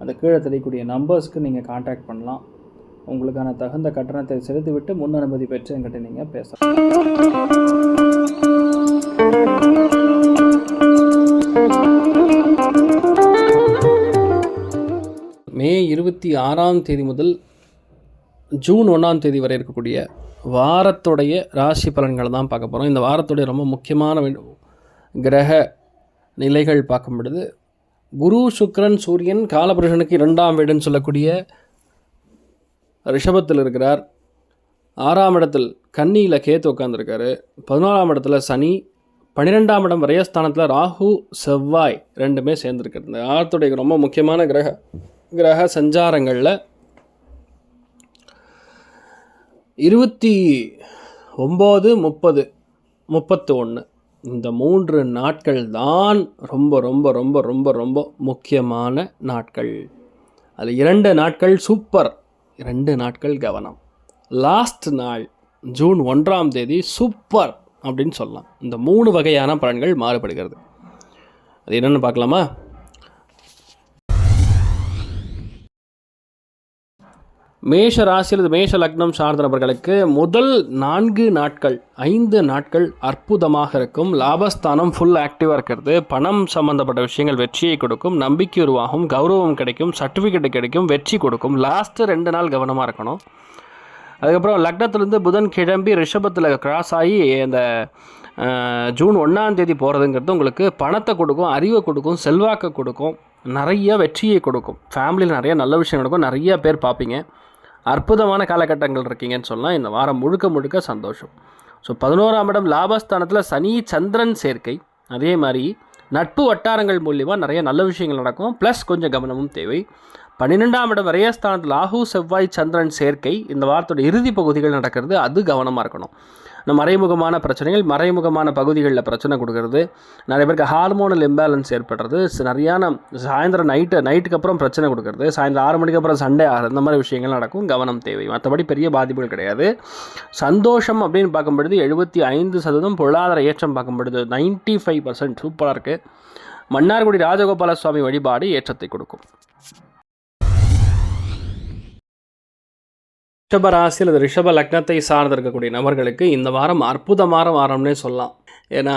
அந்த கீழே தெரியக்கூடிய நம்பர்ஸ்க்கு நீங்கள் காண்டாக்ட் பண்ணலாம். உங்களுக்கான தகுந்த கட்டணத்தை செலுத்திவிட்டு முன் அனுமதி பெற்று என்கிட்ட நீங்கள் பேசலாம். மே இருபத்தி ஆறாம் தேதி முதல் ஜூன் ஒன்றாம் தேதி வரை இருக்கக்கூடிய வாரத்துடைய ராசி பலன்களை தான் பார்க்க போகிறோம் இந்த வாரத்துடைய ரொம்ப முக்கியமான கிரக நிலைகள் பார்க்கும் பொழுது குரு சுக்ரன் சூரியன் காலபுருஷனுக்கு இரண்டாம் வீடுன்னு சொல்லக்கூடிய ரிஷபத்தில் இருக்கிறார். ஆறாம் இடத்தில் கன்னியில் கேத்து உட்காந்துருக்காரு பதினோராம் இடத்துல சனி பன்னிரெண்டாம் இடம் விரயஸ்தானத்தில் ராகு செவ்வாய் ரெண்டுமே சேர்ந்துருக்கிறது. இந்த ரொம்ப முக்கியமான கிரக கிரக சஞ்சாரங்களில் இருபத்தி ஒம்பது முப்பது முப்பத்து ஒன்று இந்த மூன்று நாட்கள் தான் ரொம்ப ரொம்ப ரொம்ப ரொம்ப ரொம்ப முக்கியமான நாட்கள். அது இரண்டு நாட்கள் சூப்பர் இரண்டு நாட்கள் கவனம். லாஸ்ட் நாள் ஜூன் ஒன்றாம் தேதி சூப்பர் அப்படின்னு சொல்லலாம். இந்த மூணு வகையான பலன்கள் மாறுபடுகிறது. அது என்னென்னு பார்க்கலாமா? மேஷ ராசி அல்லது மேஷ லக்னம் சார்ந்த நபர்களுக்கு முதல் நான்கு நாட்கள் ஐந்து நாட்கள் அற்புதமாக இருக்கும். லாபஸ்தானம் ஃபுல் ஆக்டிவாக இருக்கிறது. பணம் சம்பந்தப்பட்ட விஷயங்கள் வெற்றியை கொடுக்கும். நம்பிக்கை உருவாகும் கௌரவம் கிடைக்கும் சர்டிஃபிகேட் கிடைக்கும் வெற்றி கொடுக்கும். லாஸ்ட்டு ரெண்டு நாள் கவனமாக இருக்கணும். அதுக்கப்புறம் லக்னத்துலேருந்து புதன் கிளம்பி ரிஷபத்தில் கிராஸ் ஆகி அந்த ஜூன் ஒன்றாம் தேதி போகிறதுங்கிறது உங்களுக்கு பணத்தை கொடுக்கும் அறிவை கொடுக்கும் செல்வாக்கை கொடுக்கும் நிறைய வெற்றியை கொடுக்கும். ஃபேமிலியில் நிறைய நல்ல விஷயம் நடக்கும். நிறைய பேர் பார்ப்பீங்க. அற்புதமான காலகட்டங்கள் இருக்கீங்கன்னு சொல்லலாம் இந்த வாரம் முழுக்க முழுக்க சந்தோஷம். ஸோ பதினோராம் இடம் லாபஸ்தானத்தில் சனி சந்திரன் சேர்க்கை. அதே மாதிரி நட்பு வட்டாரங்கள் மூலிமா நிறைய நல்ல விஷயங்கள் நடக்கும். ப்ளஸ் கொஞ்சம் கவனமும் தேவை. பன்னிரெண்டாம் இடம் விரயஸ்தானத்தில் ராகு செவ்வாய் சந்திரன் சேர்க்கை. இந்த வாரத்தோட இறுதி பகுதிகள் நடக்கிறது. அது கவனமாக இருக்கணும். இந்த மறைமுகமான பிரச்சனைகள் மறைமுகமான பகுதிகளில் பிரச்சனை கொடுக்கறது. நிறைய பேருக்கு ஹார்மோனல் இம்பேலன்ஸ் ஏற்படுறது. நிறையான சாயந்தரம் நைட்டு நைட்டுக்கு அப்புறம் பிரச்சனை கொடுக்கறது. சாயந்தரம் ஆறு மணிக்கு அப்புறம் சண்டே ஆகிறது. இந்த மாதிரி விஷயங்கள் நடக்கும். கவனம் தேவை. மற்றபடி பெரிய பாதிப்புகள் கிடையாது. சந்தோஷம் அப்படின்னு பார்க்கும்பொழுது எழுபத்தி ஐந்து சதவீதம் பொருளாதார ஏற்றம் பார்க்கும்பொழுது நைன்ட்டி ஃபைவ் பர்சன்ட் சூப்பராக இருக்குது மன்னார்குடி ராஜகோபால சுவாமி வழிபாடு ஏற்றத்தை கொடுக்கும். ரிஷப ராசி அல்லது ரிஷப லக்னத்தை சார்ந்து இருக்கக்கூடிய நபர்களுக்கு இந்த வாரம் அற்புதமான வாரம்னே சொல்லலாம். ஏன்னா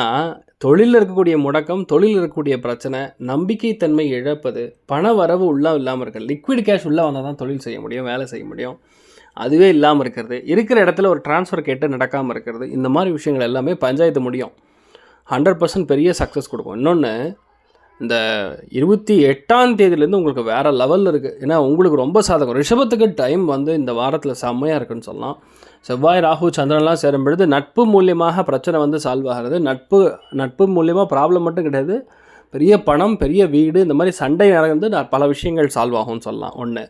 தொழிலில் இருக்கக்கூடிய முடக்கம் தொழிலில் இருக்கக்கூடிய பிரச்சனை நம்பிக்கைத்தன்மை இழப்பது பண வரவு உள்ளே இல்லாமல் இருக்கிறது. லிக்விட் கேஷ் உள்ளே வந்தால் தான் தொழில் செய்ய முடியும் வேலை செய்ய முடியும். அதுவே இல்லாமல் இருக்கிறது. இருக்கிற இடத்துல ஒரு டிரான்ஸ்ஃபர் கேட்டு நடக்காமல் இருக்கிறது. இந்த மாதிரி விஷயங்கள் எல்லாமே பஞ்சாயத்து முடியும். ஹண்ட்ரட் பர்சன்ட் பெரிய சக்ஸஸ் கொடுக்கும். இன்னொன்று இந்த இருபத்தி எட்டாம் தேதியிலேருந்து உங்களுக்கு வேறு லெவலில் இருக்குது ஏன்னா உங்களுக்கு ரொம்ப சாதகம். ரிஷபத்துக்கு டைம் வந்து இந்த வாரத்தில் செம்மையாக இருக்குன்னு சொல்லலாம். செவ்வாய் ராகு சந்திரன்லாம் சேரும் பொழுது நட்பு மூலியமாக பிரச்சனை வந்து சால்வ் ஆகிறது. நட்பு நட்பு மூலியமாக ப்ராப்ளம் மட்டும் கிடையாது. பெரிய பணம் பெரிய வீடு இந்த மாதிரி சண்டை நடந்து பல விஷயங்கள் சால்வ் ஆகும்னு சொல்லலாம். ஒன்று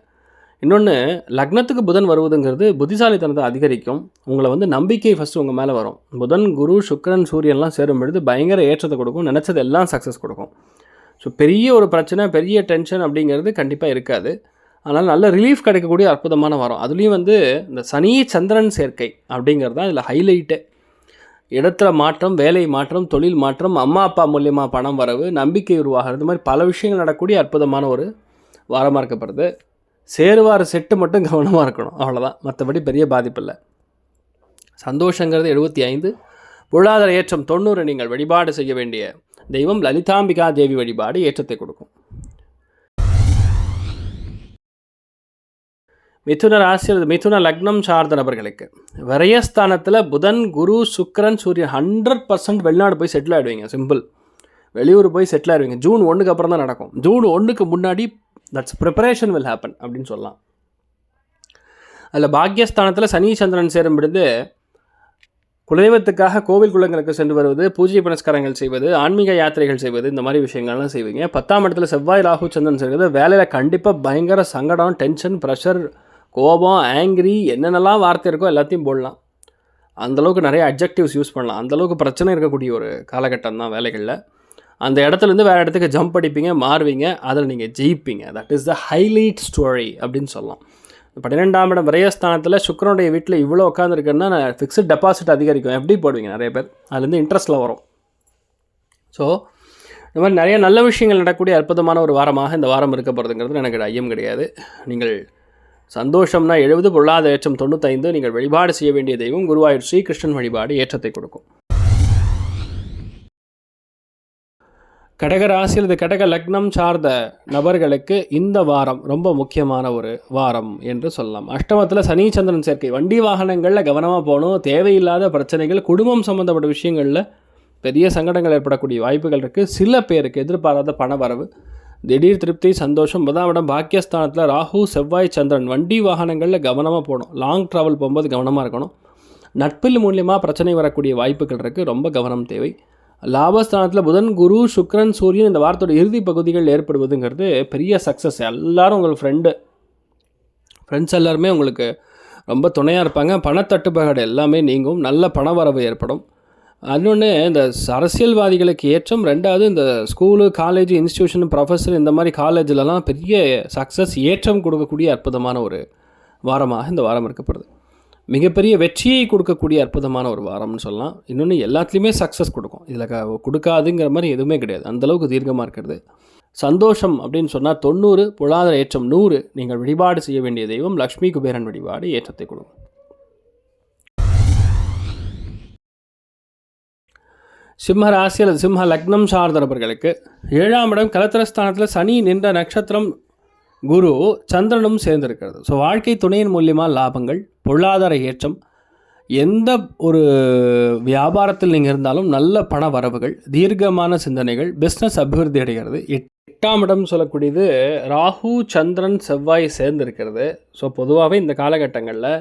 இன்னொன்று லக்னத்துக்கு புதன் வருவதுங்கிறது புத்திசாலித்தனத்தை அதிகரிக்கும். உங்களை வந்து நம்பிக்கை ஃபஸ்ட்டு உங்கள் மேலே வரும். புதன் குரு சுக்கரன் சூரியன்லாம் சேரும் பொழுது பயங்கர ஏற்றத்தை கொடுக்கும். நினச்சது எல்லாம் சக்ஸஸ் கொடுக்கும். ஸோ பெரிய ஒரு பிரச்சனை பெரிய டென்ஷன் அப்படிங்கிறது கண்டிப்பாக இருக்காது. அதனால் நல்ல ரிலீஃப் கிடைக்கக்கூடிய அற்புதமான வாரம். அதுலேயும் வந்து இந்த சனி சந்திரன் சேர்க்கை அப்படிங்கிறது தான் இதில் ஹைலைட்டு இடத்துல மாற்றம் வேலை மாற்றம் தொழில் மாற்றம் அம்மா அப்பா மூலியமாக பணம் வரவு நம்பிக்கை உருவாகிறது. மாதிரி பல விஷயங்கள் நடக்கக்கூடிய அற்புதமான ஒரு வாரமாக இருக்கப்படுது. சேருவார் செட்டு மட்டும் கவனமாக இருக்கணும். அவ்வளோதான் மற்றபடி பெரிய பாதிப்பு இல்லை. சந்தோஷங்கிறது எழுபத்தி ஐந்து. பொருளாதார ஏற்றம் தொண்ணூறு. நீங்கள் வழிபாடு செய்ய வேண்டிய தெய்வம் லலிதாம்பிகா தேவி வழிபாடு ஏற்றத்தை கொடுக்கும் மிதுன ராசி அல்லது மிதுன லக்னம் சார்ந்த நபர்களுக்கு விரயஸ்தானத்தில் புதன் குரு சுக்கரன் சூரியன் ஹண்ட்ரட் பர்சன்ட் வெளிநாடு போய் செட்டில் ஆகிடுவீங்க சிம்பிள் வெளியூர் போய் செட்டில் ஆகிடுவீங்க ஜூன் ஒன்றுக்கு அப்புறம் தான் நடக்கும் ஜூன் ஒன்றுக்கு முன்னாடி தட்ஸ் ப்ரிப்பரேஷன் வில் ஹேப்பன் அப்படின்னு சொல்லலாம் அதில் பாக்யஸ்தானத்தில் சனி சந்திரன் சேரும் பொழுது குலதெய்வத்துக்காக கோவில் குளங்களுக்கு சென்று வருவது பூஜை புனஸ்காரங்கள் செய்வது ஆன்மீக யாத்திரைகள் செய்வது இந்த மாதிரி விஷயங்கள்லாம் செய்வீங்க. பத்தாம் இடத்துல செவ்வாய் ராகு சந்திரன் செய்கிறது. வேலையில் கண்டிப்பாக பயங்கர சங்கடம் டென்ஷன் ப்ரெஷர் கோபம் ஆங்கிரி என்னென்னலாம் வார்த்தை இருக்கோ எல்லாத்தையும் போடலாம். அந்தளவுக்கு நிறைய அப்ஜெக்டிவ்ஸ் யூஸ் பண்ணலாம். அந்தளவுக்கு பிரச்சனை இருக்கக்கூடிய ஒரு காலகட்டம் தான் வேலைகளில். அந்த இடத்துலேருந்து வேறு இடத்துக்கு ஜம்ப் அடிப்பீங்க மாறுவீங்க அதில் நீங்கள் ஜெயிப்பீங்க. That is the highlight story அப்படின்னு சொல்லலாம். பன்னிரெண்டாம் இடம் விரயஸ்தானத்தில் சுக்கரனுடைய வீட்டில் இவ்வளோ உட்காந்துருக்குன்னா நான் ஃபிக்ஸட் டெபாசிட் அதிகரிக்கும். எப்படி போடுவீங்க? நிறைய பேர். அதுலேருந்து இன்ட்ரெஸ்ட்டில் வரும். ஸோ இந்த மாதிரி நிறைய நல்ல விஷயங்கள் நடக்கக்கூடிய அற்புதமான ஒரு வாரமாக இந்த வாரம் இருக்க போகிறதுங்கிறது எனக்கு ஐயம் கிடையாது. நீங்கள் சந்தோஷம்னா எழுபது பொருளாதார ஏற்றம் தொண்ணூத்தைந்து நீங்கள் வழிபாடு செய்ய வேண்டிய தெய்வம் குருவாயூர் ஸ்ரீகிருஷ்ணன் வழிபாடு ஏற்றத்தை கொடுக்கும். கடக ராசி அல்லது கடக லக்னம் சார்ந்த நபர்களுக்கு இந்த வாரம் ரொம்ப முக்கியமான ஒரு வாரம் என்று சொல்லலாம். அஷ்டமத்தில் சனி சந்திரன் சேர்க்கை. வண்டி வாகனங்களில் கவனமாக போகணும். தேவையில்லாத பிரச்சனைகள் குடும்பம் சம்மந்தப்பட்ட விஷயங்களில் பெரிய சங்கடங்கள் ஏற்படக்கூடிய வாய்ப்புகள் இருக்குது சில பேருக்கு எதிர்பாராத பண வரவு திடீர் திருப்தி சந்தோஷம். முதலாம் இடம் பாக்கியஸ்தானத்தில் ராகு செவ்வாய் சந்திரன். வண்டி வாகனங்களில் கவனமாக போகணும். லாங் ட்ராவல் போகும்போது கவனமாக இருக்கணும். நட்பில் மூலியமாக பிரச்சனை வரக்கூடிய வாய்ப்புகள் இருக்குது ரொம்ப கவனம் தேவை. லாபஸ்தானத்தில் புதன் குரு சுக்ரன் சூரியன் இந்த வாரத்தோட இறுதி பகுதிகள் ஏற்படுவதுங்கிறது பெரிய சக்ஸஸ் எல்லோரும் உங்கள் ஃப்ரெண்டு ஃப்ரெண்ட்ஸ் எல்லாருமே உங்களுக்கு ரொம்ப துணையாக இருப்பாங்க. பணத்தட்டுப்பாடு எல்லாமே நீங்கும். நல்ல பண வரவு ஏற்படும். இன்னொன்று இந்த அரசியல்வாதிகளுக்கு ஏற்றம். ரெண்டாவது இந்த ஸ்கூலு காலேஜ் இன்ஸ்டியூஷன் ப்ரொஃபஸர் இந்த மாதிரி காலேஜிலலாம் பெரிய சக்ஸஸ் ஏற்றம் கொடுக்கக்கூடிய அற்புதமான ஒரு வாரமாக இந்த வாரம் இருக்கப்படுது மிகப்பெரிய வெற்றியை கொடுக்கக்கூடிய அற்புதமான ஒரு வாரம்னு சொல்லலாம். இன்னொன்று எல்லாத்துலேயுமே சக்ஸஸ் கொடுக்கும். இதில் க கொடுக்காதுங்கிற மாதிரி எதுவுமே கிடையாது. அந்தளவுக்கு தீர்க்கமாக இருக்கிறது. சந்தோஷம் அப்படின்னு சொன்னால் தொண்ணூறு பொருளாதார ஏற்றம் நூறு நீங்கள் வழிபாடு செய்ய வேண்டிய தெய்வம் லக்ஷ்மி குபேரன் வழிபாடு ஏற்றத்தை கொடுக்கும். சிம்ம ராசி அல்லது சிம்ம லக்னம் சார்ந்தவர்களுக்கு ஏழாம் இடம் கலத்திரஸ்தானத்தில் சனி நின்ற நட்சத்திரம் குரு சந்திரனும் சேர்ந்திருக்கிறது. ஸோ வாழ்க்கை துணையின் மூலியமாக லாபங்கள் பொருளாதார ஏற்றம் எந்த ஒரு வியாபாரத்தில் நீங்கள் இருந்தாலும் நல்ல பண வரவுகள் தீர்க்கமான சிந்தனைகள் பிஸ்னஸ் அபிவிருத்தி அடைகிறது. எட்டாம் இடம் சொல்லக்கூடியது ராகு சந்திரன் செவ்வாய் சேர்ந்திருக்கிறது. ஸோ பொதுவாகவே இந்த காலகட்டங்களில்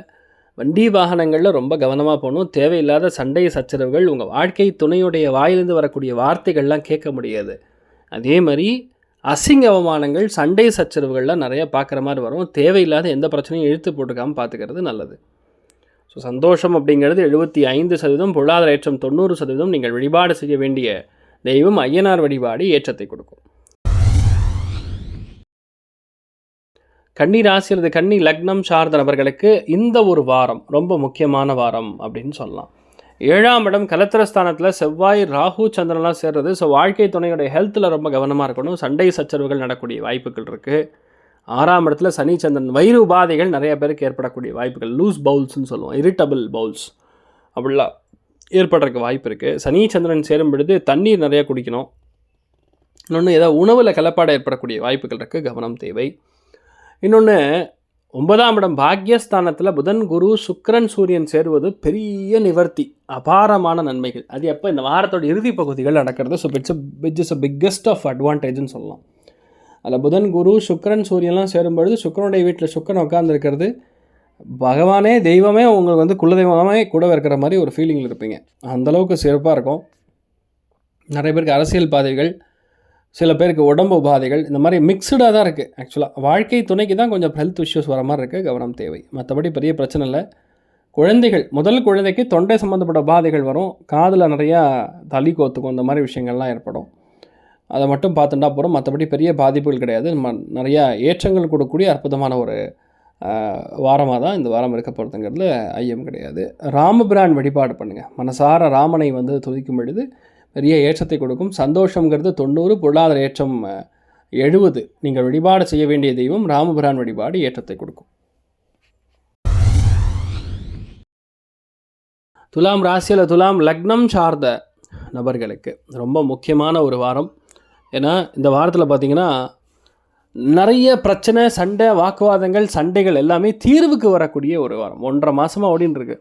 வண்டி வாகனங்களில் ரொம்ப கவனமாக போகணும். தேவையில்லாத சண்டை சச்சரவுகள் உங்கள் வாழ்க்கை துணையுடைய வாயிலிருந்து வரக்கூடிய வார்த்தைகள்லாம் கேட்க முடியாது. அதே மாதிரி அசிங்க அவமானங்கள் சண்டை சச்சரவுகள்லாம் நிறையா பார்க்குற மாதிரி வரும். தேவையில்லாத எந்த பிரச்சனையும் இழுத்து போட்டுக்காமல் பார்த்துக்கிறது நல்லது. ஸோ சந்தோஷம் அப்படிங்கிறது எழுபத்தி ஐந்து சதவீதம் பொருளாதார ஏற்றம் தொண்ணூறு சதவீதம் நீங்கள் வழிபாடு செய்ய வேண்டிய தெய்வம் ஐயனார் வழிபாடு ஏற்றத்தை கொடுக்கும். கன்னி ராசி அல்லது கன்னி லக்னம் சார்ந்த நபர்களுக்கு இந்த ஒரு வாரம் ரொம்ப முக்கியமான வாரம் அப்படின்னு சொல்லலாம். ஏழாம் இடம் கலத்திரஸ்தானத்தில் செவ்வாய் ராகு சந்திரன்லாம் சேர்றது. ஸோ வாழ்க்கை துணையுடைய ஹெல்த்தில் ரொம்ப கவனமாக இருக்கணும். சண்டை சச்சரவுகள் நடக்கூடிய வாய்ப்புகள் இருக்குது ஆறாம் இடத்துல சனி சந்திரன் வயிறு உபாதைகள் நிறைய பேருக்கு ஏற்படக்கூடிய வாய்ப்புகள். லூஸ் பவுல்ஸ்னு சொல்லுவோம். இரிட்டபிள் பவுல்ஸ் அப்படிலாம் ஏற்படுறதுக்கு வாய்ப்பு இருக்குது சனி சந்திரன் சேரும் பொழுது தண்ணீர் நிறையா குடிக்கணும். இன்னொன்று ஏதாவது உணவில் கலப்பாடு ஏற்படக்கூடிய வாய்ப்புகள் இருக்குது கவனம் தேவை. இன்னொன்று ஒன்பதாம் இடம் பாக்யஸ்தானத்தில் புதன் குரு சுக்கரன் சூரியன் சேருவது பெரிய நிவர்த்தி அபாரமான நன்மைகள். அது எப்போ? இந்த வாரத்தோட இறுதி பகுதிகள் நடக்கிறது. So it's which is a biggest of அட்வான்டேஜ்னு சொல்லலாம். அதில் புதன் குரு சுக்கரன் சூரியன்லாம் சேரும்பொழுது சுக்கரனுடைய வீட்டில் சுக்கரன் உட்காந்துருக்கிறது பகவானே தெய்வமே உங்களுக்கு வந்து குலதெய்வமே கூட இருக்கிற மாதிரி ஒரு ஃபீலிங்கில் இருப்பீங்க. அந்தளவுக்கு சிறப்பாக இருக்கும். நிறைய பேருக்கு அரசியல் பாதைகள் சில பேருக்கு உடம்பு உபாதைகள் இந்த மாதிரி மிக்சடாக தான் இருக்குது ஆக்சுவலாக வாழ்க்கை துணைக்கு தான் கொஞ்சம் ஹெல்த் இஷ்யூஸ் வர மாதிரி இருக்குது கவனம் தேவை. மற்றபடி பெரிய பிரச்சனை இல்லை. குழந்தைகள் முதல் குழந்தைக்கு தொண்டை சம்மந்தப்பட்ட உபாதைகள் வரும். காதில் நிறையா தலி கோத்துக்கும் இந்த மாதிரி விஷயங்கள்லாம் ஏற்படும். அதை மட்டும் பார்த்துட்டா போகிறோம் மற்றபடி பெரிய பாதிப்புகள் கிடையாது. நம்ம நிறையா ஏற்றங்கள் கொடுக்கக்கூடிய அற்புதமான ஒரு வாரமாக தான் இந்த வாரம் இருக்க போகிறதுங்கிறதுல ஐயம் கிடையாது. ராமபிரான் வழிபாடு பண்ணுங்கள் மனசார ராமனை வந்து துதிக்கும் பொழுது பெரிய ஏற்றத்தை கொடுக்கும். சந்தோஷங்கிறது தொண்ணூறு பொருளாதார ஏற்றம் எழுபது நீங்கள் வழிபாடு செய்ய வேண்டிய தெய்வம் ராமபுரான் வழிபாடு ஏற்றத்தை கொடுக்கும். துலாம் ராசியில் துலாம் லக்னம் சார்ந்த நபர்களுக்கு ரொம்ப முக்கியமான ஒரு வாரம். ஏன்னா இந்த வாரத்தில் பார்த்திங்கன்னா நிறைய பிரச்சனை சண்டை வாக்குவாதங்கள் சண்டைகள் எல்லாமே தீர்வுக்கு வரக்கூடிய ஒரு வாரம். ஒன்றரை மாதமாக ஓடின்னு இருக்கு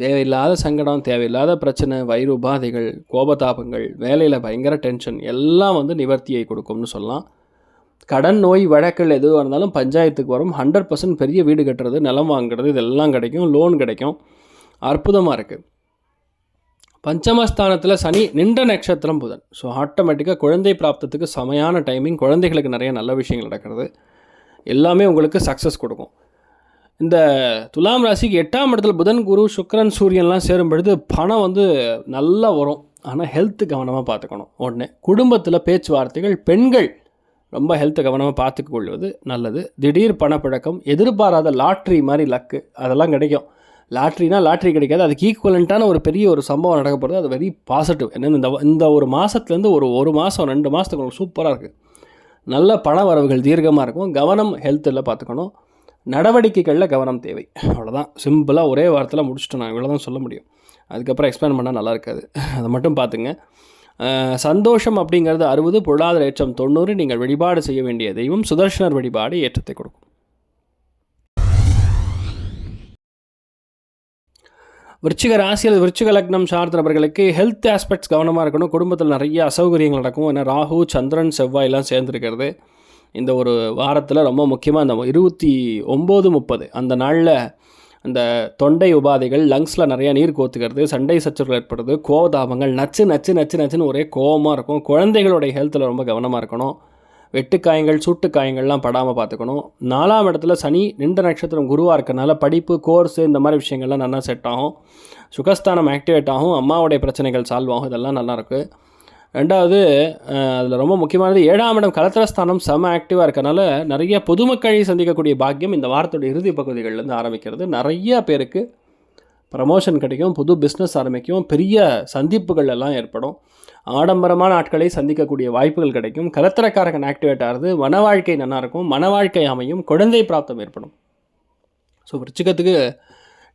தேவையில்லாத சங்கடம் தேவையில்லாத பிரச்சனை வயிறு உபாதைகள் கோபதாபங்கள் வேலையில் பயங்கர டென்ஷன் எல்லாம் வந்து நிவர்த்தியை கொடுக்கும்னு சொல்லலாம். கடன் நோய் வழக்குகள் எதுவாக இருந்தாலும் பஞ்சாயத்துக்கு வரும். ஹண்ட்ரட் பர்சன்ட் பெரிய வீடு கட்டுறது நிலம் வாங்குறது இதெல்லாம் கிடைக்கும். லோன் கிடைக்கும். அற்புதமாக இருக்குது பஞ்சமஸ்தானத்தில் சனி நின்ற நட்சத்திரம் புதன். ஸோ ஆட்டோமேட்டிக்காக குழந்தை பிராப்தத்துக்கு செமையான டைமிங் குழந்தைகளுக்கு நிறைய நல்ல விஷயங்கள் நடக்கிறது. எல்லாமே உங்களுக்கு சக்ஸஸ் கொடுக்கும். இந்த துலாம் ராசிக்கு எட்டாம் இடத்துல புதன் குரு சுக்கரன் சூரியன்லாம் சேரும் பொழுது பணம் வந்து நல்லா வரும். ஆனால் ஹெல்த்து கவனமாக பார்த்துக்கணும். உடனே குடும்பத்தில் பேச்சுவார்த்தைகள் பெண்கள் ரொம்ப ஹெல்த்து கவனமாக பார்த்துக்க கொள்வது நல்லது. திடீர் பணப்பழக்கம் எதிர்பாராத லாட்ரி மாதிரி லக்கு அதெல்லாம் கிடைக்கும். லாட்ரினா லாட்ரி கிடைக்காது. அதுக்கு ஈக்குவலண்ட்டான ஒரு பெரிய ஒரு சம்பவம் நடக்க போகிறது அது வெரி பாசிட்டிவ் என்னென்னு இந்த இந்த ஒரு மாதத்துலேருந்து ஒரு ஒரு மாதம் ரெண்டு மாதத்துக்கு உங்களுக்கு சூப்பராக இருக்குது நல்ல பண வரவுகள் தீர்க்கமாக இருக்கும். கவனம் ஹெல்த்தில் பார்த்துக்கணும். நடவடிக்கைகளில் கவனம் தேவை. அவ்வளோதான் சிம்பிளாக ஒரே வாரத்தில் முடிச்சுட்டு நான். இவ்வளோ தான் சொல்ல முடியும். அதுக்கப்புறம் எக்ஸ்பிளைன் பண்ணால் நல்லா இருக்காது. அதை மட்டும் பார்த்துங்க. சந்தோஷம் அப்படிங்கிறது அறுபது பொருளாதார ஏற்றம் தொண்ணூறு நீங்கள் வழிபாடு செய்ய வேண்டிய தெய்வம் சுதர்ஷனர் வழிபாடு ஏற்றத்தை கொடுக்கும். விருச்சிக ராசி அல்லது விருச்சிக லக்னம் சார்ந்த நபர்களுக்கு ஹெல்த் ஆஸ்பெக்ட்ஸ் கவனமாக இருக்கணும். குடும்பத்தில் நிறைய அசௌகரியங்கள் நடக்கும். ஏன்னா ராகு சந்திரன் செவ்வாயெல்லாம் சேர்ந்துருக்கிறது. இந்த ஒரு வாரத்தில் ரொம்ப முக்கியமாக இந்த இருபத்தி ஒம்பது முப்பது அந்த நாளில் அந்த தொண்டை உபாதைகள் லங்ஸில் நிறையா நீர் கோத்துக்கிறது சண்டை சச்சரவுகள் ஏற்படுறது கோவதாபங்கள் நச்சு நச்சு நச்சு நச்சுன்னு ஒரே கோவமாக இருக்கும். குழந்தைகளுடைய ஹெல்த்தில் ரொம்ப கவனமாக இருக்கணும். வெட்டுக்காயங்கள் சூட்டுக்காயங்கள்லாம் படாமல் பார்த்துக்கணும் நாலாம் இடத்துல சனி நின்ற நட்சத்திரம் குருவாக இருக்கனால படிப்பு கோர்ஸு இந்த மாதிரி விஷயங்கள்லாம் நல்லா செட் ஆகும். சுகஸ்தானம் ஆக்டிவேட் ஆகும். அம்மாவுடைய பிரச்சனைகள் சால்வ் ஆகும். இதெல்லாம் நல்லாயிருக்கு ரெண்டாவது அதில் ரொம்ப முக்கியமானது ஏழாம் இடம் கலத்திரஸ்தானம் செம ஆக்டிவாக இருக்கனால நிறைய பொதுமக்களை சந்திக்கக்கூடிய பாக்கியம் இந்த வாரத்தோட இறுதி பகுதிகள்லேருந்து ஆரம்பிக்கிறது. நிறைய பேருக்கு ப்ரமோஷன் கிடைக்கும் புது பிஸ்னஸ் ஆரம்பிக்கும் பெரிய சந்திப்புகள் எல்லாம் ஏற்படும். ஆடம்பரமான ஆட்களை சந்திக்கக்கூடிய வாய்ப்புகள் கிடைக்கும். கலத்திரக்காரகன் ஆக்டிவேட் ஆகிறது மன வாழ்க்கை நல்லாயிருக்கும் மன வாழ்க்கை அமையும் குழந்தை பிராப்தம் ஏற்படும். ஸோ விருச்சிகத்துக்கு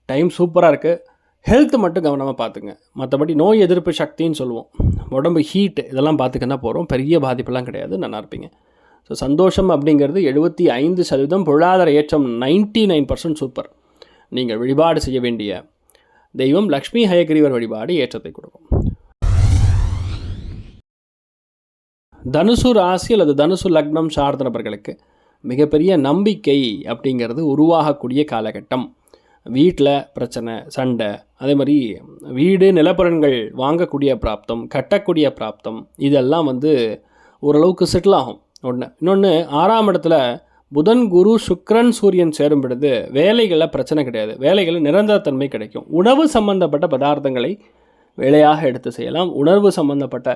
டைம் சூப்பராக இருக்குது ஹெல்த் மட்டும் கவனமாக பார்த்துங்க மற்றபடி நோய் எதிர்ப்பு சக்தின்னு சொல்லுவோம். உடம்பு ஹீட் இதெல்லாம் பார்த்துக்கன்னா போகிறோம் பெரிய பாதிப்பெல்லாம் கிடையாது. நல்லா இருப்பீங்க. ஸோ சந்தோஷம் அப்படிங்கிறது எழுபத்தி ஐந்து சதவீதம் பொருளாதார ஏற்றம் நைன்ட்டி நைன் பர்சன்ட் சூப்பர் நீங்கள் வழிபாடு செய்ய வேண்டிய தெய்வம் லக்ஷ்மி ஹயகிரிவர் வழிபாடு ஏற்றத்தை கொடுக்கும். தனுசு ராசி அல்லது தனுசு லக்னம் சார்ந்த நபர்களுக்கு மிகப்பெரிய நம்பிக்கை அப்படிங்கிறது உருவாகக்கூடிய காலகட்டம். வீட்டில் பிரச்சனை சண்டை அதே மாதிரி வீடு நிலப்பரன்கள் வாங்கக்கூடிய பிராப்தம் கட்டக்கூடிய பிராப்தம் இதெல்லாம் வந்து ஓரளவுக்கு செட்டில் ஆகும். ஒன்று இன்னொன்று ஆறாம் இடத்துல புதன் குரு சுக்ரன் சூரியன் சேரும் பொழுது வேலைகளில் பிரச்சனை கிடையாது. வேலைகளில் நிரந்தரத்தன்மை கிடைக்கும். உணவு சம்பந்தப்பட்ட பதார்த்தங்களை வேலையாக எடுத்து செய்யலாம். உணர்வு சம்பந்தப்பட்ட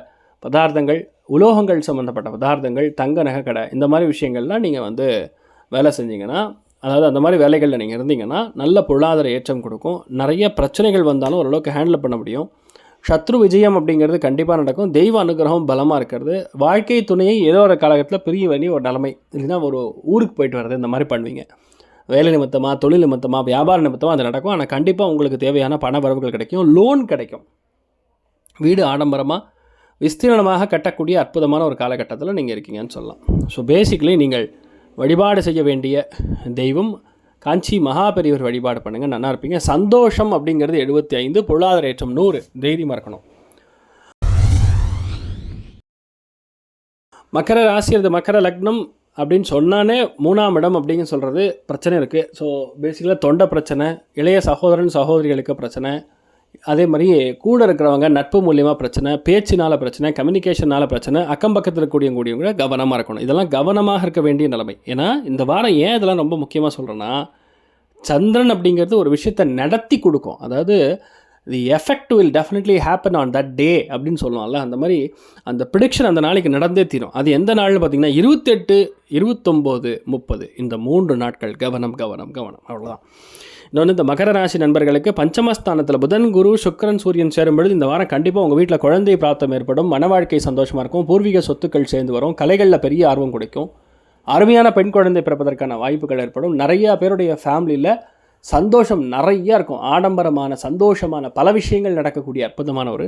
பதார்த்தங்கள் உலோகங்கள் சம்மந்தப்பட்ட பதார்த்தங்கள் தங்க நகை கடை இந்த மாதிரி விஷயங்கள்லாம் நீங்கள் வந்து வேலை செஞ்சீங்கன்னா அதாவது அந்த மாதிரி வேலைகளில் நீங்கள் இருந்தீங்கன்னா நல்ல பொருளாதார ஏற்றம் கொடுக்கும். நிறைய பிரச்சனைகள் வந்தாலும் ஓரளவுக்கு ஹேண்டில் பண்ண முடியும். சத்ரு விஜயம் அப்படிங்கிறது கண்டிப்பாக நடக்கும். தெய்வ அனுகிரகம் பலமாக இருக்கிறது. வாழ்க்கை துணையை ஏதோ ஒரு காலகட்டத்தில் பிரிய வேண்டிய ஒரு நிலைமை. இல்லைன்னா ஒரு ஊருக்கு போயிட்டு வர்றது இந்த மாதிரி பண்ணுவீங்க. வேலை நிமித்தமாக தொழில் நிமித்தமாக வியாபார நிமித்தமாக அது நடக்கும். ஆனால் கண்டிப்பாக உங்களுக்கு தேவையான பண வரவுகள் கிடைக்கும். லோன் கிடைக்கும். வீடு ஆடம்பரமாக விஸ்தீரணமாக கட்டக்கூடிய அற்புதமான ஒரு காலகட்டத்தில் நீங்கள் இருக்கீங்கன்னு சொல்லலாம். ஸோ பேசிக்கலி நீங்கள் வழிபாடு செய்ய வேண்டிய தெய்வம். காஞ்சி மகாபெரியவர் வழிபாடு பண்ணுங்கள் நல்லா இருப்பீங்க. சந்தோஷம் அப்படிங்கிறது எழுபத்தி ஐந்து பொருளாதார ஏற்றம் நூறு. தைரியமாக இருக்கணும் மக்கர ராசி அது மக்கர லக்னம் அப்படின்னு சொன்னானே மூணாம் இடம் அப்படிங்க சொல்கிறது பிரச்சனை இருக்குது ஸோ பேசிக்கலாக தொண்டை பிரச்சனை இளைய சகோதரன் சகோதரிகளுக்கு பிரச்சனை அதே மாதிரி கூட இருக்கிறவங்க நட்பு மூலியமாக பிரச்சனை பேச்சினால் பிரச்சனை கம்யூனிகேஷனால பிரச்சனை அக்கம் பக்கத்தில் இருக்கக்கூடிய கூடியவங்க கவனமாக இருக்கணும். இதெல்லாம் கவனமாக இருக்க வேண்டிய நிலைமை. ஏன்னா இந்த வாரம் ஏன் இதெல்லாம் ரொம்ப முக்கியமாக சொல்கிறேன்னா சந்திரன் அப்படிங்கிறது ஒரு விஷயத்தை நடத்தி கொடுக்கும். அதாவது the effect will definitely happen on that day அப்படின்னு சொல்லுவாங்கல்ல அந்த மாதிரி அந்த ப்ரிடிக்ஷன் அந்த நாளைக்கு நடந்தே தீரும். அது எந்த நாள்னு பார்த்தீங்கன்னா இருபத்தெட்டு இருபத்தொம்போது முப்பது இந்த மூன்று நாட்கள். கவனம் கவனம் கவனம். அவ்வளோதான் இன்னொன்று இந்த மகர ராசி நண்பர்களுக்கு பஞ்சமஸ்தானத்தில் புதன் குரு சுக்கரன் சூரியன் சேரும் பொழுது இந்த வாரம் கண்டிப்பாக உங்கள் வீட்டில் குழந்தை பிராப்தம் ஏற்படும் மன வாழ்க்கை சந்தோஷமாக இருக்கும் பூர்வீக சொத்துக்கள் சேர்ந்து வரும் கலைகளில் பெரிய ஆர்வம் கிடைக்கும் அருமையான பெண் குழந்தை பிறப்பதற்கான வாய்ப்புகள் ஏற்படும். நிறையா பேருடைய ஃபேமிலியில் சந்தோஷம் நிறைய இருக்கும். ஆடம்பரமான சந்தோஷமான பல விஷயங்கள் நடக்கக்கூடிய அற்புதமான ஒரு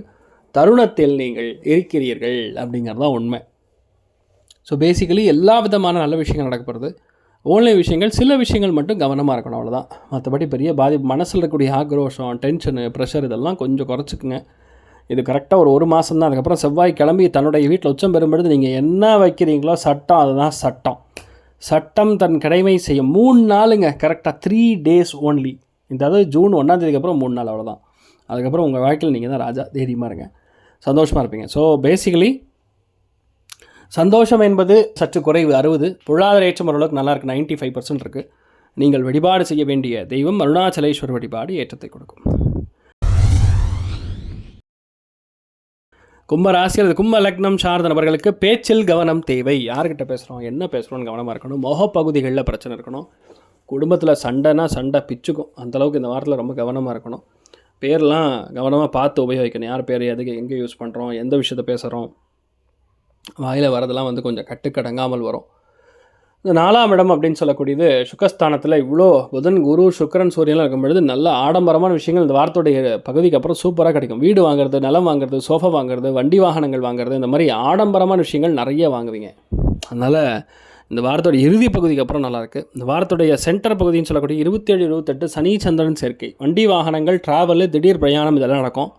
தருணத்தில் நீங்கள் இருக்கிறீர்கள் அப்படிங்கிறது தான் உண்மை. ஸோ பேசிக்கலி எல்லா விதமான நல்ல விஷயங்கள் நடக்கப்படுது. ஓன்லைன் விஷயங்கள் சில விஷயங்கள் மட்டும் கவனமாக இருக்கணும் அவ்வளோதான் மற்றபடி பெரிய பாதிப்பு மனசில் இருக்கக்கூடிய ஆக்ரோஷம் டென்ஷனு ப்ரெஷர் இதெல்லாம் கொஞ்சம் குறைச்சிக்குங்க. இது கரெக்டாக ஒரு ஒரு மாதம் தான் அதுக்கப்புறம் செவ்வாய் கிளம்பி தன்னுடைய வீட்டில் உச்சம் பெறும்பொழுது நீங்கள் என்ன வைக்கிறீங்களோ சட்டம் அதுதான் சட்டம். சட்டம் தன் கடமை செய்யும். மூணு நாளுங்க கரெக்டாக த்ரீ டேஸ் ஓன்லி இந்த அதாவது ஜூன் ஒன்றாந்தேதிக்கு அப்புறம் மூணு நாள் அவ்வளோதான் அதுக்கப்புறம் உங்கள் வாழ்க்கையில் நீங்கள் தான் ராஜா தைரியமாக இருங்க. சந்தோஷமாக இருப்பீங்க. ஸோ பேசிக்கலி சந்தோஷம் என்பது சற்று குறைவு அறுபது. பொருளாதார ஏற்றம் ஓரளவுக்கு நல்லா இருக்குது நைன்ட்டி ஃபைவ் பர்சன்ட் இருக்குது நீங்கள் வழிபாடு செய்ய வேண்டிய தெய்வம் அருணாச்சலேஸ்வர் வழிபாடு ஏற்றத்தை கொடுக்கும். கும்ப ராசி அல்லது கும்ப லக்னம் சார்ந்த நபர்களுக்கு பேச்சில் கவனம் தேவை. யார்கிட்ட பேசுகிறோம் என்ன பேசுகிறோம்னு கவனமாக இருக்கணும். முகப்பகுதிகளில் பிரச்சனை இருக்கணும். குடும்பத்தில் சண்டைனா சண்டை பிச்சுக்கும். அந்தளவுக்கு இந்த வாரத்தில் ரொம்ப கவனமாக இருக்கணும். பேர்லாம் கவனமாக பார்த்து உபயோகிக்கணும். யார் பேர் எதுக்கு எங்கே யூஸ் பண்ணுறோம் எந்த விஷயத்த பேசுகிறோம் வாயில் வரதெல்லாம் வந்து கொஞ்சம் கட்டுக்கடங்காமல் வரும். இந்த நாலாம் இடம் அப்படின்னு சொல்லக்கூடியது சுகஸ்தானத்தில் இவ்வளோ புதன் குரு சுக்கரன் சூரியன்லாம் இருக்கும் பொழுது நல்ல ஆடம்பரமான விஷயங்கள் இந்த வாரத்துடைய பகுதிக்கு அப்புறம் சூப்பராக கிடைக்கும். வீடு வாங்குறது நிலம் வாங்குறது சோஃபா வாங்குறது வண்டி வாகனங்கள் வாங்குறது இந்த மாதிரி ஆடம்பரமான விஷயங்கள் நிறைய வாங்குவீங்க. அதனால் இந்த வாரத்தோட இறுதி பகுதிக்கு அப்புறம் நல்லாயிருக்கு இந்த வாரத்துடைய சென்டர் பகுதின்னு சொல்லக்கூடிய இருபத்தேழு இருபத்தெட்டு சனி சந்திரன் சேர்க்கை. வண்டி வாகனங்கள் ட்ராவலு திடீர் பிரயாணம் இதெல்லாம் நடக்கும்.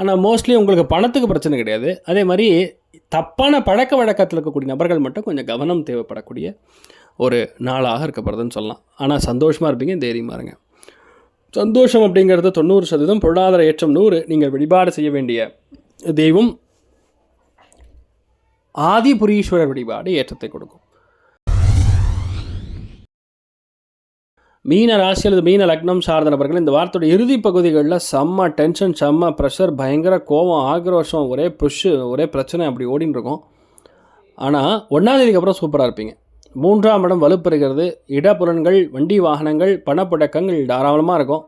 ஆனால் மோஸ்ட்லி உங்களுக்கு பணத்துக்கு பிரச்சனை கிடையாது. அதே மாதிரி தப்பான பழக்க வழக்கத்தில் இருக்கக்கூடிய நபர்கள் மட்டும் கொஞ்சம் கவனம் தேவைப்படக்கூடிய ஒரு நாளாக இருக்கப்படுறதுன்னு சொல்லலாம். ஆனால் சந்தோஷமாக இருப்பீங்க தைரியமாக இருங்க. சந்தோஷம் அப்படிங்கிறது தொண்ணூறு சதவீதம் பொருளாதார ஏற்றம் நூறு. நீங்கள் வழிபாடு செய்ய வேண்டிய தெய்வம் ஆதிபுரீஸ்வரர் வழிபாடு ஏற்றத்தை கொடுக்கும். மீன ராசி அல்லது மீன லக்னம் சார்ந்த நபர்கள் இந்த வாரத்தோட இறுதி பகுதிகளில் செம்ம டென்ஷன் செம்ம ப்ரெஷர் பயங்கர கோபம் ஆக்ரோஷம் ஒரே புஷ்ஷு ஒரே பிரச்சனை அப்படி ஓடின்னு இருக்கும். ஆனால் ஒன்றாந்தேதிக்கு அப்புறம் சூப்பராக இருப்பீங்க. மூன்றாம் இடம் வலுப்பெறுகிறது இடப்புலன்கள் வண்டி வாகனங்கள் பணப்புழக்கங்கள் தாராளமாக இருக்கும்.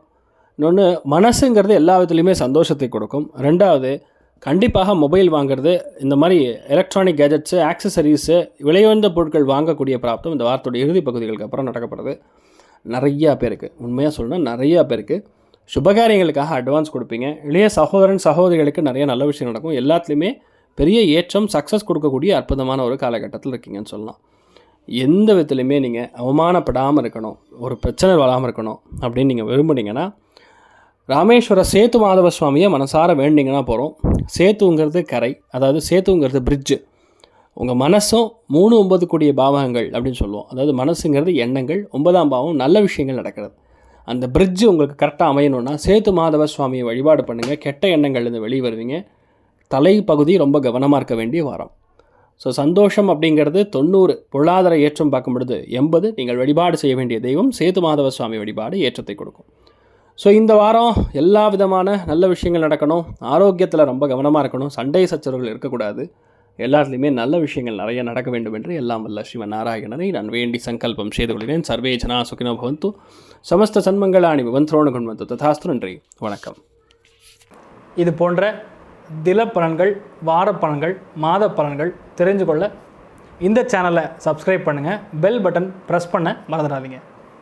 இன்னொன்று மனசுங்கிறது எல்லா விதத்துலையுமே சந்தோஷத்தை கொடுக்கும். ரெண்டாவது கண்டிப்பாக மொபைல் வாங்குறது இந்த மாதிரி எலக்ட்ரானிக் கேஜெட்ஸு ஆக்சசரிஸு விலையுயர்ந்த பொருட்கள் வாங்கக்கூடிய பிராப்தம் இந்த வாரத்தோட இறுதி பகுதிகளுக்கு அப்புறம் நடக்கப்படுது. நிறையா பேருக்கு உண்மையாக சொல்லணும் நிறையா பேருக்கு சுபகாரியங்களுக்காக அட்வான்ஸ் கொடுப்பீங்க. இளைய சகோதரன் சகோதரிகளுக்கு நிறைய நல்ல விஷயம் நடக்கும். எல்லாத்துலேயுமே பெரிய ஏற்றம் சக்ஸஸ் கொடுக்கக்கூடிய அற்புதமான ஒரு காலகட்டத்தில் இருக்கீங்கன்னு சொல்லலாம். எந்த விதத்துலையுமே நீங்கள் அவமானப்படாமல் இருக்கணும் ஒரு பிரச்சனை வராமல் இருக்கணும் அப்படின்னு நீங்கள் விரும்புனீங்கன்னா ராமேஸ்வர சேத்து மாதவ சுவாமியை மனசார வேண்டிங்கன்னா போகிறோம் சேத்துங்கிறது கரை அதாவது சேத்துங்கிறது பிரிட்ஜு உங்கள் மனசும் மூணு ஒன்பது கூடிய பாவகங்கள் அப்படின்னு சொல்லுவோம். அதாவது மனசுங்கிறது எண்ணங்கள் ஒன்பதாம் பாவம் நல்ல விஷயங்கள் நடக்கிறது. அந்த பிரிட்ஜு உங்களுக்கு கரெக்டாக அமையணும்னா சேத்து மாதவ சுவாமியை வழிபாடு பண்ணுங்கள் கெட்ட எண்ணங்கள்லேருந்து வெளியே வருவீங்க. தலை பகுதி ரொம்ப கவனமாக இருக்க வேண்டிய வாரம். ஸோ சந்தோஷம் அப்படிங்கிறது தொண்ணூறு பொருளாதார ஏற்றம் பார்க்கும் பொழுது எண்பது நீங்கள் வழிபாடு செய்ய வேண்டிய தெய்வம் சேது மாதவ சுவாமி வழிபாடு ஏற்றத்தை கொடுக்கும். ஸோ இந்த வாரம் எல்லா விதமான நல்ல விஷயங்கள் நடக்கணும். ஆரோக்கியத்தில் ரொம்ப கவனமாக இருக்கணும். சண்டை சச்சரவுகள் இருக்கக்கூடாது. எல்லாத்துலேயுமே நல்ல விஷயங்கள் நிறைய நடக்க வேண்டும் என்று எல்லாம் வல்ல சிவ நாராயணனை நான் வேண்டி சங்கல்பம் செய்து கொள்கிறேன் சர்வே ஜனா சுகினோ பவந்து. சமஸ்த சன்மங்களாணி விவந்த்ரோண குண்வந்து. ததாஸ்து நன்றி. வணக்கம். இது போன்ற தில பலன்கள் வார பலன்கள் மாத பலன்கள் தெரிஞ்சு கொள்ள இந்த சேனலை சப்ஸ்கிரைப் பண்ணுங்கள் பெல் பட்டன் ப்ரெஸ் பண்ண மறந்துடாதீங்க.